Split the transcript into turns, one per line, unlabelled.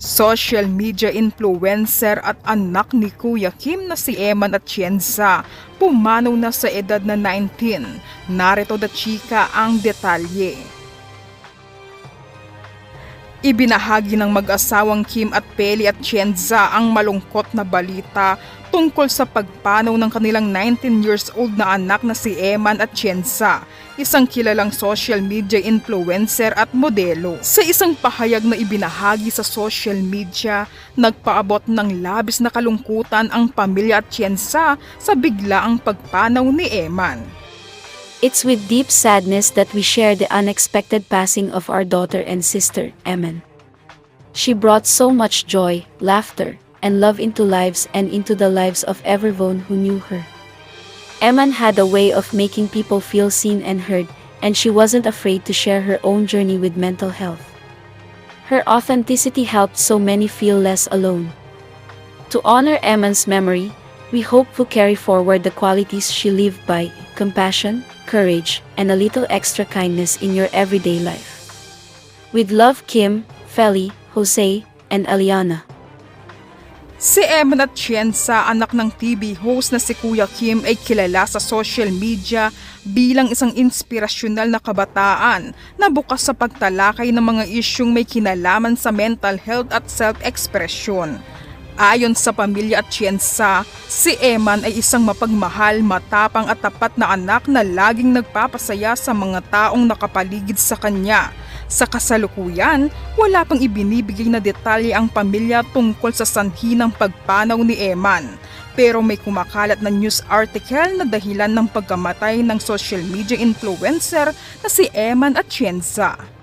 Social media influencer at anak ni Kuya Kim na si Eman Atienza pumanaw na sa edad na 19. Narito da chika ang detalye. Ibinahagi ng mag-asawang Kim at Peli at Chienza ang malungkot na balita tungkol sa pagpanaw ng kanilang 19 years old na anak na si Eman at Chienza, isang kilalang social media influencer at modelo. Sa isang pahayag na ibinahagi sa social media, nagpaabot ng labis na kalungkutan ang pamilya at Chienza sa biglaang pagpanaw ni Eman.
It's with deep sadness that we share the unexpected passing of our daughter and sister, Eman. She brought so much joy, laughter, and love into lives and into the lives of everyone who knew her. Eman had a way of making people feel seen and heard, and she wasn't afraid to share her own journey with mental health. Her authenticity helped so many feel less alone. To honor Eman's memory, we hope to carry forward the qualities she lived by compassion, courage, and a little extra kindness in your everyday life. With love, Kim, Feli, Jose, and Aliana.
Si Eman at Chienza, anak ng TV host na si Kuya Kim ay kilala sa social media bilang isang inspirasyonal na kabataan na bukas sa pagtalakay ng mga isyung may kinalaman sa mental health at self-expression. Ayon sa pamilya at Chienza, si Eman ay isang mapagmahal, matapang at tapat na anak na laging nagpapasaya sa mga taong nakapaligid sa kanya. Sa kasalukuyan, wala pang ibinibigay na detalye ang pamilya tungkol sa sanhi ng pagpanaw ni Eman. Pero may kumakalat na news article na dahilan ng pagkamatay ng social media influencer na si Eman at Chienza.